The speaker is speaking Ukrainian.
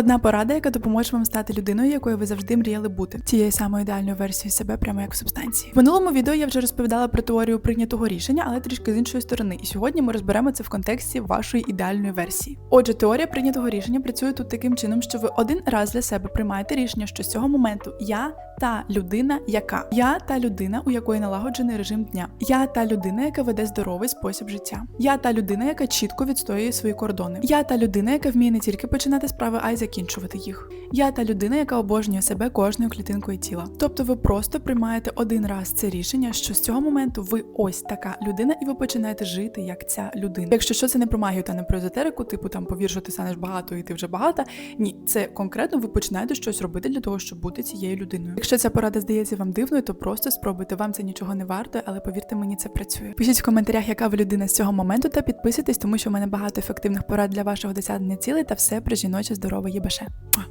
Одна порада, яка допоможе вам стати людиною, якою ви завжди мріяли бути, тією самою ідеальною версією себе, прямо як субстанції. В минулому відео я вже розповідала про теорію прийнятого рішення, але трішки з іншої сторони. І сьогодні ми розберемо це в контексті вашої ідеальної версії. Отже, теорія прийнятого рішення працює тут таким чином, що ви один раз для себе приймаєте рішення, що з цього моменту я та людина, яка я та людина, у якої налагоджений режим дня. Я та людина, яка веде здоровий спосіб життя. Я та людина, яка чітко відстоює свої кордони. Я та людина, яка вміє не тільки починати справи, а й закінчувати їх. Я та людина, яка обожнює себе кожною клітинкою тіла. Тобто ви просто приймаєте один раз це рішення, що з цього моменту ви ось така людина, і ви починаєте жити як ця людина. Якщо що це не про магію та не про езотерику, типу там повір, що ти станеш багато і ти вже багата. Ні, це конкретно ви починаєте щось робити для того, щоб бути цією людиною. Якщо ця порада здається вам дивною, то просто спробуйте. Вам це нічого не варто, але повірте мені, це працює. Пишіть в коментарях, яка ви людина з цього моменту, та підписуйтесь, тому що в мене багато ефективних порад для вашого досягнення цілей та все про жіноче здорове Liebe, Schein.